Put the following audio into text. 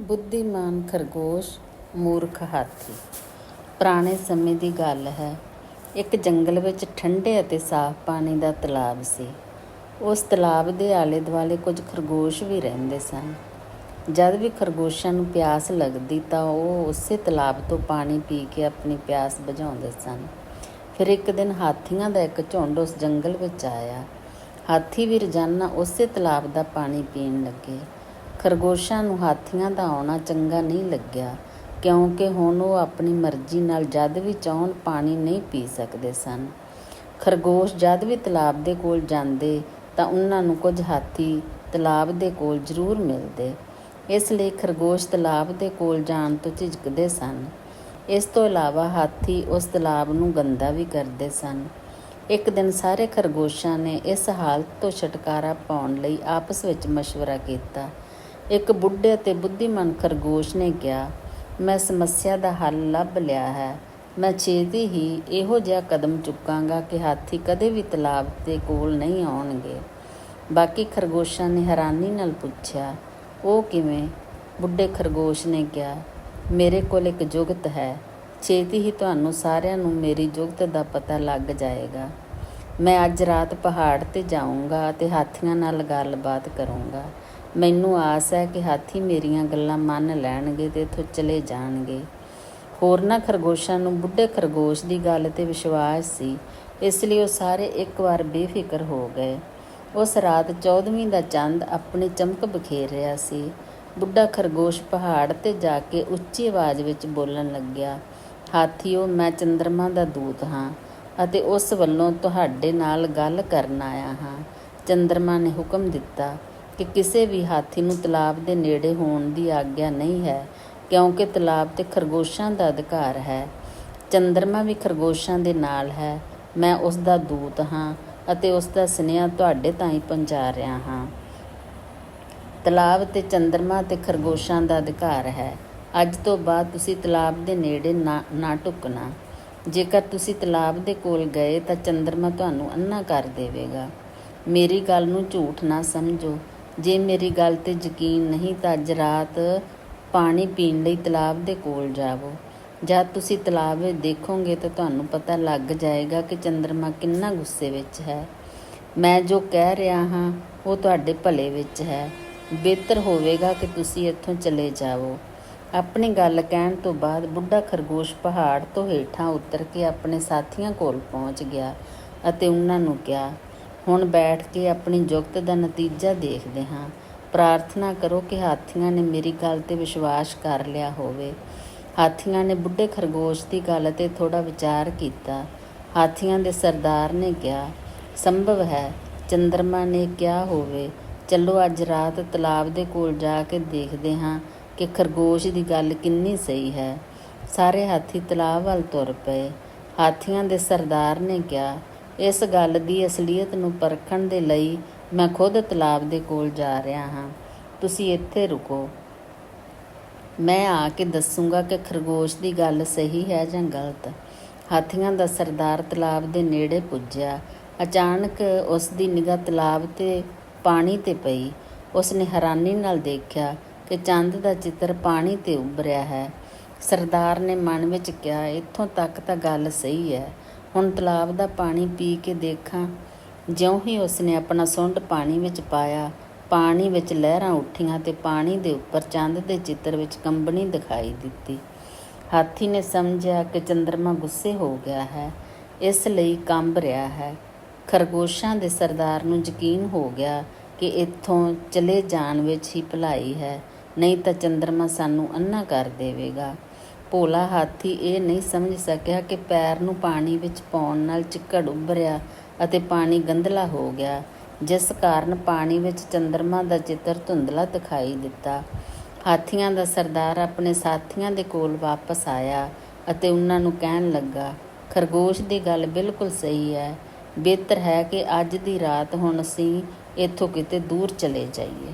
ਬੁੱਧੀਮਾਨ ਖਰਗੋਸ਼ ਮੂਰਖ ਹਾਥੀ। ਪੁਰਾਣੇ ਸਮੇਂ ਦੀ ਗੱਲ ਹੈ, ਇੱਕ ਜੰਗਲ ਵਿੱਚ ਠੰਡੇ ਅਤੇ ਸਾਫ਼ ਪਾਣੀ ਦਾ ਤਲਾਬ ਸੀ। ਉਸ ਤਲਾਬ ਦੇ ਆਲੇ ਦੁਆਲੇ ਕੁਝ ਖਰਗੋਸ਼ ਵੀ ਰਹਿੰਦੇ ਸਨ। ਜਦ ਵੀ ਖਰਗੋਸ਼ਾਂ ਨੂੰ ਪਿਆਸ ਲੱਗਦੀ ਤਾਂ ਉਹ ਉਸੇ ਤਲਾਬ ਤੋਂ ਪਾਣੀ ਪੀ ਕੇ ਆਪਣੀ ਪਿਆਸ ਬੁਝਾਉਂਦੇ ਸਨ। ਫਿਰ ਇੱਕ ਦਿਨ ਹਾਥੀਆਂ ਦਾ ਇੱਕ ਝੁੰਡ ਉਸ ਜੰਗਲ ਵਿੱਚ ਆਇਆ। ਹਾਥੀ ਵੀ ਰੋਜ਼ਾਨਾ ਉਸੇ ਤਲਾਬ ਦਾ ਪਾਣੀ ਪੀਣ ਲੱਗੇ। ਖਰਗੋਸ਼ਾਂ ਨੂੰ ਹਾਥੀਆਂ ਦਾ ਆਉਣਾ ਚੰਗਾ ਨਹੀਂ ਲੱਗਿਆ, ਕਿਉਂਕਿ ਹੁਣ ਉਹ ਆਪਣੀ ਮਰਜ਼ੀ ਨਾਲ ਜਦ ਵੀ ਚਾਹਣ ਪਾਣੀ ਨਹੀਂ ਪੀ ਸਕਦੇ ਸਨ। ਖਰਗੋਸ਼ ਜਦ ਵੀ ਤਲਾਬ ਦੇ ਕੋਲ ਜਾਂਦੇ ਤਾਂ ਉਹਨਾਂ ਨੂੰ ਕੁਝ ਹਾਥੀ ਤਲਾਬ ਦੇ ਕੋਲ ਜ਼ਰੂਰ ਮਿਲਦੇ। ਇਸ ਲਈ ਖਰਗੋਸ਼ ਤਲਾਬ ਦੇ ਕੋਲ ਜਾਣ ਤੋਂ ਝਿਜਕਦੇ ਸਨ। ਇਸ ਤੋਂ ਇਲਾਵਾ ਹਾਥੀ ਉਸ ਤਲਾਬ ਨੂੰ ਗੰਦਾ ਵੀ ਕਰਦੇ ਸਨ। ਇੱਕ ਦਿਨ ਸਾਰੇ ਖਰਗੋਸ਼ਾਂ ਨੇ ਇਸ ਹਾਲਤ ਤੋਂ ਛੁਟਕਾਰਾ ਪਾਉਣ ਲਈ ਆਪਸ ਵਿੱਚ ਮਸ਼ਵਰਾ ਕੀਤਾ। ਇੱਕ ਬੁੱਢੇ ਅਤੇ ਬੁੱਧੀਮਾਨ ਖਰਗੋਸ਼ ਨੇ ਕਿਹਾ, ਮੈਂ ਸਮੱਸਿਆ ਦਾ ਹੱਲ ਲੱਭ ਲਿਆ ਹੈ। ਮੈਂ ਛੇਤੀ ਹੀ ਇਹੋ ਜਿਹਾ ਕਦਮ ਚੁੱਕਾਂਗਾ ਕਿ ਹਾਥੀ ਕਦੇ ਵੀ ਤਲਾਬ ਦੇ ਕੋਲ ਨਹੀਂ ਆਉਣਗੇ। ਬਾਕੀ ਖਰਗੋਸ਼ਾਂ ਨੇ ਹੈਰਾਨੀ ਨਾਲ ਪੁੱਛਿਆ, ਉਹ ਕਿਵੇਂ? ਬੁੱਢੇ ਖਰਗੋਸ਼ ਨੇ ਕਿਹਾ, ਮੇਰੇ ਕੋਲ ਇੱਕ ਜੁਗਤ ਹੈ। ਛੇਤੀ ਹੀ ਤੁਹਾਨੂੰ ਸਾਰਿਆਂ ਨੂੰ ਮੇਰੀ ਜੁਗਤ ਦਾ ਪਤਾ ਲੱਗ ਜਾਏਗਾ। ਮੈਂ ਅੱਜ ਰਾਤ ਪਹਾੜ ਤੇ ਜਾਊਂਗਾ ਅਤੇ ਹਾਥੀਆਂ ਨਾਲ ਗੱਲਬਾਤ ਕਰੂੰਗਾ। ਮੈਨੂੰ ਆਸ ਹੈ ਕਿ ਹਾਥੀ ਮੇਰੀਆਂ ਗੱਲਾਂ ਮੰਨ ਲੈਣਗੇ ਤੇ ਇੱਥੋਂ ਚਲੇ ਜਾਣਗੇ। ਹੋਰਨਾਂ ਖਰਗੋਸ਼ਾਂ ਨੂੰ ਬੁੱਢੇ ਖਰਗੋਸ਼ ਦੀ ਗੱਲ ਤੇ ਵਿਸ਼ਵਾਸ ਸੀ, ਇਸ ਲਈ ਉਹ ਸਾਰੇ ਇੱਕ ਵਾਰ ਬੇਫਿਕਰ ਹੋ ਗਏ। ਉਸ ਰਾਤ 14ਵੀਂ ਦਾ ਚੰਦ ਆਪਣੀ ਚਮਕ ਬਖੇਰ ਰਿਹਾ ਸੀ। ਬੁੱਢਾ ਖਰਗੋਸ਼ ਪਹਾੜ ਤੇ ਜਾ ਕੇ ਉੱਚੀ ਆਵਾਜ਼ ਵਿੱਚ ਬੋਲਣ ਲੱਗਿਆ, ਹਾਥੀਓ, ਮੈਂ ਚੰਦਰਮਾ ਦਾ ਦੂਤ ਹਾਂ ਅਤੇ ਉਸ ਵੱਲੋਂ ਤੁਹਾਡੇ ਨਾਲ ਗੱਲ ਕਰਨ ਆਇਆ ਹਾਂ। ਚੰਦਰਮਾ ਨੇ ਹੁਕਮ ਦਿੱਤਾ ਕਿ ਕਿਸੇ ਵੀ ਹਾਥੀ ਨੂੰ ਤਲਾਬ ਦੇ ਨੇੜੇ ਹੋਣ ਦੀ ਆਗਿਆ ਨਹੀਂ ਹੈ, ਕਿਉਂਕਿ ਤਲਾਬ ਤੇ ਖਰਗੋਸ਼ਾਂ ਦਾ ਅਧਿਕਾਰ ਹੈ। ਚੰਦਰਮਾ ਵੀ ਖਰਗੋਸ਼ਾਂ ਦੇ ਨਾਲ ਹੈ। ਮੈਂ ਉਸ ਦਾ ਦੂਤ ਹਾਂ ਅਤੇ ਉਸ ਦਾ ਸੁਨੇਹਾ ਤੁਹਾਡੇ ਤਾਈਂ ਪਹੁੰਚਾ ਰਿਹਾ ਹਾਂ। ਤਲਾਬ ਤੇ ਚੰਦਰਮਾ ਤੇ ਖਰਗੋਸ਼ਾਂ ਦਾ ਅਧਿਕਾਰ ਹੈ। ਅੱਜ ਤੋਂ ਬਾਅਦ ਤੁਸੀਂ ਤਲਾਬ ਦੇ ਨੇੜੇ ਨਾ ਨਾ ਢੁਕਣਾ। ਜੇਕਰ ਤੁਸੀਂ ਤਲਾਬ ਦੇ ਕੋਲ ਗਏ ਤਾਂ ਚੰਦਰਮਾ ਤੁਹਾਨੂੰ ਅੰਨਾ ਕਰ ਦੇਵੇਗਾ। ਮੇਰੀ ਗੱਲ ਨੂੰ ਝੂਠ ਨਾ ਸਮਝੋ। ਜੇ ਮੇਰੀ ਗੱਲ ਤੇ ਯਕੀਨ ਨਹੀਂ ਤਾਂ ਅੱਜ ਰਾਤ ਪਾਣੀ ਪੀਣ ਲਈ ਤਲਾਬ ਦੇ ਕੋਲ ਜਾਵੋ। ਜਦ ਤੁਸੀਂ ਤਲਾਬ ਵਿੱਚ ਦੇਖੋਗੇ ਤਾਂ ਤੁਹਾਨੂੰ ਪਤਾ ਲੱਗ ਜਾਏਗਾ ਕਿ ਚੰਦਰਮਾ ਕਿੰਨਾ ਗੁੱਸੇ ਵਿੱਚ ਹੈ। ਮੈਂ ਜੋ ਕਹਿ ਰਿਹਾ ਹਾਂ, ਉਹ ਤੁਹਾਡੇ ਭਲੇ ਵਿੱਚ ਹੈ। ਬਿਹਤਰ ਹੋਵੇਗਾ ਕਿ ਤੁਸੀਂ ਇੱਥੋਂ ਚਲੇ ਜਾਵੋ। ਆਪਣੀ ਗੱਲ ਕਹਿਣ ਤੋਂ ਬਾਅਦ ਬੁੱਢਾ ਖਰਗੋਸ਼ ਪਹਾੜ ਤੋਂ ਹੇਠਾਂ ਉਤਰ ਕੇ ਆਪਣੇ ਸਾਥੀਆਂ ਕੋਲ ਪਹੁੰਚ ਗਿਆ ਅਤੇ ਉਹਨਾਂ ਨੂੰ ਕਿਹਾ ਹੁਣ ਬੈਠ ਕੇ ਆਪਣੀ ਜੁਗਤ ਦਾ ਨਤੀਜਾ ਦੇਖਦੇ ਹਾਂ। ਪ੍ਰਾਰਥਨਾ ਕਰੋ ਕਿ ਹਾਥੀਆਂ ਨੇ ਮੇਰੀ ਗੱਲ ਤੇ ਵਿਸ਼ਵਾਸ ਕਰ ਲਿਆ ਹੋਵੇ। ਹਾਥੀਆਂ ਨੇ ਬੁੱਢੇ ਖਰਗੋਸ਼ ਦੀ ਗੱਲ ਤੇ ਥੋੜਾ ਵਿਚਾਰ ਕੀਤਾ। ਹਾਥੀਆਂ ਦੇ ਸਰਦਾਰ ਨੇ ਕਿਹਾ, ਸੰਭਵ ਹੈ, ਚੰਦਰਮਾ ਨੇ ਕਿਹਾ ਹੋਵੇ। ਚਲੋ ਅੱਜ ਰਾਤ ਤਲਾਬ ਦੇ ਕੋਲ ਜਾ ਕੇ ਦੇਖਦੇ ਹਾਂ ਕਿ ਖਰਗੋਸ਼ ਦੀ ਗੱਲ ਕਿੰਨੀ ਸਹੀ ਹੈ। ਸਾਰੇ ਹਾਥੀ ਤਲਾਬ ਵੱਲ ਤੁਰ ਪਏ। ਹਾਥੀਆਂ ਦੇ ਸਰਦਾਰ ਨੇ ਕਿਹਾ ਇਸ ਗੱਲ ਦੀ ਅਸਲੀਅਤ ਨੂੰ ਪਰਖਣ ਦੇ ਲਈ ਮੈਂ ਖੁਦ ਤਲਾਬ ਦੇ ਕੋਲ ਜਾ ਰਿਹਾ ਹਾਂ। ਤੁਸੀਂ ਇੱਥੇ ਰੁਕੋ। ਮੈਂ ਆ ਕੇ ਦੱਸੂਗਾ ਕਿ ਖਰਗੋਸ਼ ਦੀ ਗੱਲ ਸਹੀ ਹੈ ਜਾਂ ਗਲਤ। ਹਾਥੀਆਂ ਦਾ ਸਰਦਾਰ ਤਲਾਬ ਦੇ ਨੇੜੇ ਪੁੱਜਿਆ। ਅਚਾਨਕ ਉਸ ਦੀ ਨਿਗਾਹ ਤਲਾਬ ਤੇ ਪਾਣੀ ਤੇ ਪਈ। ਉਸ ਨੇ ਹੈਰਾਨੀ ਨਾਲ ਦੇਖਿਆ ਕਿ ਚੰਦ ਦਾ ਚਿੱਤਰ ਪਾਣੀ ਤੇ ਉੱਭਰਿਆ ਹੈ। ਸਰਦਾਰ ਨੇ ਮਨ ਵਿੱਚ ਕਿਹਾ, ਇੱਥੋਂ ਤੱਕ ਤਾਂ ਗੱਲ ਸਹੀ ਹੈ। ਹੁਣ ਤਲਾਬ ਦਾ ਪਾਣੀ ਪੀ ਕੇ ਦੇਖਾਂ। ਜਿਉਂ ਹੀ ਉਸਨੇ ਆਪਣਾ ਸੁੰਡ ਪਾਣੀ ਵਿੱਚ ਪਾਇਆ। ਪਾਣੀ ਵਿੱਚ ਲਹਿਰਾਂ ਉੱਠੀਆਂ ਤੇ ਪਾਣੀ ਦੇ ਉੱਪਰ ਚੰਦ ਦੇ ਚਿੱਤਰ ਵਿੱਚ ਕੰਬਣੀ ਦਿਖਾਈ ਦਿੱਤੀ। ਹਾਥੀ ਨੇ ਸਮਝਿਆ ਕਿ ਚੰਦਰਮਾ ਗੁੱਸੇ ਹੋ ਗਿਆ ਹੈ। ਇਸ ਲਈ ਕੰਬ ਰਿਹਾ ਹੈ। ਖਰਗੋਸ਼ਾਂ ਦੇ ਸਰਦਾਰ ਨੂੰ ਯਕੀਨ ਹੋ ਗਿਆ ਕਿ ਇੱਥੋਂ ਚਲੇ ਜਾਣ ਵਿੱਚ ਹੀ ਭਲਾਈ ਹੈ। ਨਹੀਂ ਤਾਂ ਚੰਦਰਮਾ ਸਾਨੂੰ ਅੰਨਾ ਕਰ ਦੇਵੇਗਾ। ਭੋਲਾ ਹਾਥੀ ਇਹ ਨਹੀਂ ਸਮਝ ਸਕਿਆ ਕਿ ਪੈਰ ਨੂੰ ਪਾਣੀ ਵਿੱਚ ਪਾਉਣ ਨਾਲ ਚਿੱਕੜ ਉੱਭਰਿਆ ਅਤੇ ਪਾਣੀ ਗੰਧਲਾ ਹੋ ਗਿਆ, ਜਿਸ ਕਾਰਨ ਪਾਣੀ ਵਿੱਚ ਚੰਦਰਮਾ ਦਾ ਚਿੱਤਰ ਧੁੰਦਲਾ ਦਿਖਾਈ ਦਿੱਤਾ। ਹਾਥੀਆਂ ਦਾ ਸਰਦਾਰ ਆਪਣੇ ਸਾਥੀਆਂ ਦੇ ਕੋਲ ਵਾਪਸ ਆਇਆ ਅਤੇ ਉਹਨਾਂ ਨੂੰ ਕਹਿਣ ਲੱਗਾ, ਖਰਗੋਸ਼ ਦੀ ਗੱਲ ਬਿਲਕੁਲ ਸਹੀ ਹੈ। ਬਿਹਤਰ ਹੈ ਕਿ ਅੱਜ ਦੀ ਰਾਤ ਹੁਣ ਅਸੀਂ ਇੱਥੋਂ ਕਿਤੇ ਦੂਰ ਚਲੇ ਜਾਈਏ।